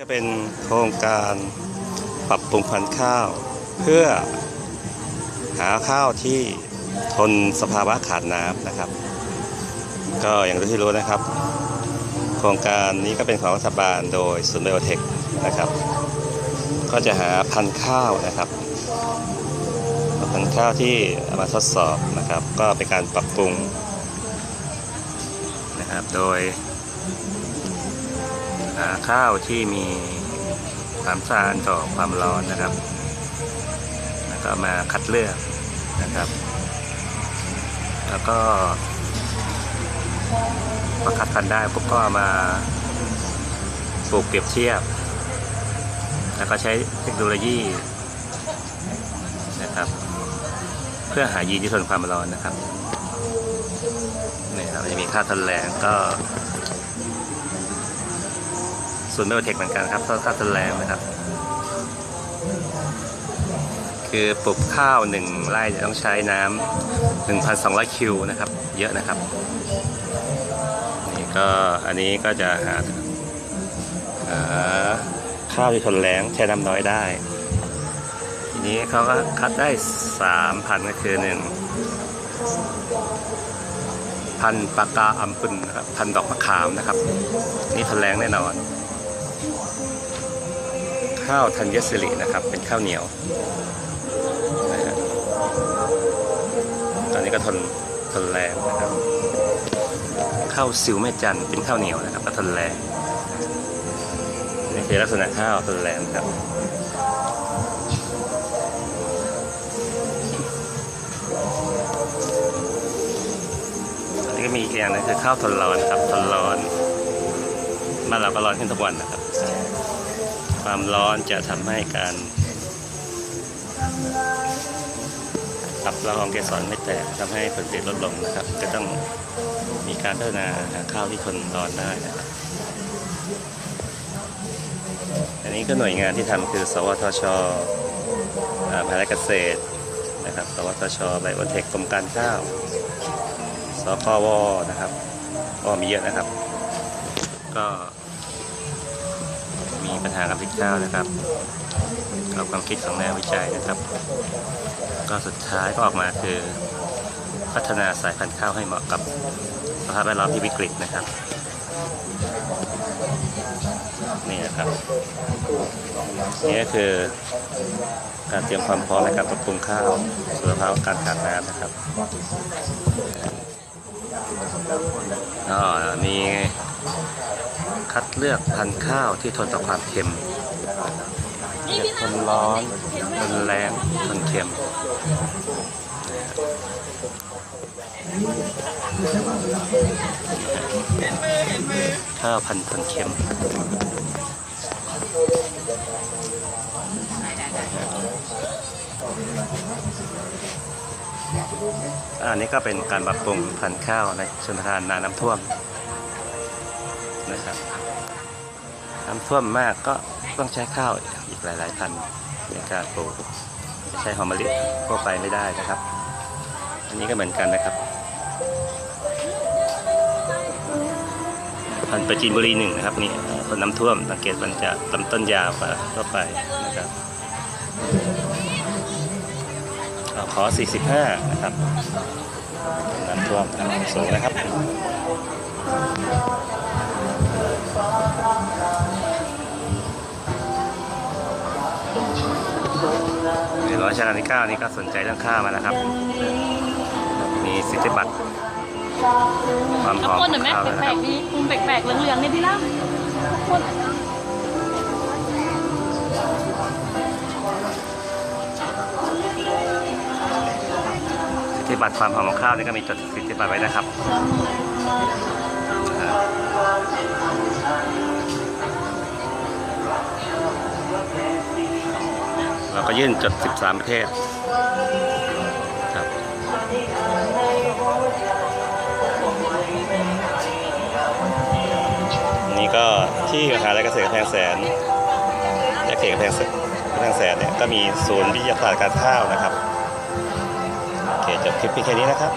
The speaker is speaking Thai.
ก็เป็นโครงการปรับปรุงพันธุ์ข้าว เพื่อหาข้าวที่ทนสภาวะขาดน้ำนะครับ ก็อย่างที่รู้นะครับ โครงการนี้ก็เป็นของรัฐบาลโดยศูนย์ไบโอเทคนะครับ ก็จะหาพันธุ์ข้าวนะครับ พันธุ์ข้าวที่ามาทดสอบนะครับ ก็เป็นการปรับปรุงนะครับโดย ข้าวที่มีความสานต่อความร้อนนะครับ แล้วก็มาคัดเลือกนะครับ แล้วก็พอคัดพันได้ปุ๊บก็มาปลูกเปรียบเทียบ แล้วก็ใช้เทคโนโลยีนะครับ เพื่อหายีนที่ทนความร้อนนะครับนี่ครับจะมีค่าทนแรงก็ ศูนย์ไบโอเทคเหมือนกันครับค่าทนแรงนะครับ คือปลูกข้าวหนึ่งไร่จะต้องใช้น้ำ1,200คิวนะครับ เยอะนะครับ นี่ก็อันนี้ก็จะหาหาข้าวที่ทนแรงใช้น้ำน้อยได้ ทีนี้เขาก็คัดได้3,000ก็คือหนึ่งพันปากกาอัมพุนนะครับพันดอกมะขามนะครับ นี่ทนแรงแน่นอน ข้าวธัญสิรินะครับ เป็นข้าวเหนียวนะฮะตอนนี้ก็ทนทนแรงนะครับข้าวสิวแม่จันเป็นข้าวเหนียวนะครับก็ทนแรงนี่คือลักษณะข้าวทนแรงครับอันนี้ก็มีอีกอย่างหนึงคือข้าวทนร้อนครับทนร้อนบ้านเราก็ร้อนขึ้นทุกวันนะครับ ความร้อนจะทำให้การขับละอองเกสรไม่แตกทำให้ผลผลิตลดลงนะครับ ก็ต้องมีการพัฒนาหาข้าวที่ทนร้อนได้นะครับอันนี้ก็หน่วยงานที่ทำคือ สวทชอ่าภารกเกษตรนะครับ สวทชไบโอเทคกรมการข้าวสกวนะครับก็มีเยอะนะครับ ก็ ปัญหากับพริกข้าวนะครับกับความคิดของแนววิจัยนะครับ ก็สุดท้ายก็ออกมาคือ พัฒนาสายพันธุ์ข้าวให้เหมาะกับสภาพแวดล้อมที่วิกฤตนะครับ นี่นะครับนี่ก็คือการเตรียมความพร้อมในการปรับปรุงข้าวสู่สภาวะการขาดน้ำนะครับก็มี คัดเลือกพันธุ์ข้าวที่ทนต่อความเค็มทนร้อนทนแรงทนเค็มข้าวพันธุ์ทนเค็มอันนี้ก็เป็นการปรับปรุงพันธุ์ข้าวในชนประทานนาน้ำท่วม นะครับน้ำท่วมมากก็ต้องใช้ข้าวอีกหลาย ๆ พันธุ์ในการปลูกใช้หอมมะลิทั่วไปไม่ได้นะครับ อันนี้ก็เหมือนกันนะครับพันธุ์ประจีนบุรีหนึ่งนะครับนี่คนน้ำท่วมสังเกตมันจะลำต้นยาวกว่าทั่วไปนะครับขอ 45 นะครับน้ำท่วมนะครับสูงนะครับ ในร้อยชาติที่เก้านี่ก็สนใจเรื่องข้าวมาแล้วครับ มีสิทธิบัตรความหทุกอมคนขเห็อนงไหมข้าวแล้วนะแปคลรับกๆนี่มุมแปลกๆเหลืองๆเนี่ยที่ล่ะทุกคนสิทธิบัตรความหอมของข้าวนี่ก็มีจดสิทธิบัตรไว้นะครับ เรายื่นจด 13 ประเทศครับนี่ก็ที่มหาลัยเกษตรกำแพงแสนและเขตกำแพงแสนกำแพงแสนเนี่ยก็มีศูนย์วิทยาศาสตร์การข้าวนะครับโอเคจบคลิปเพียงแค่นี้นะครับ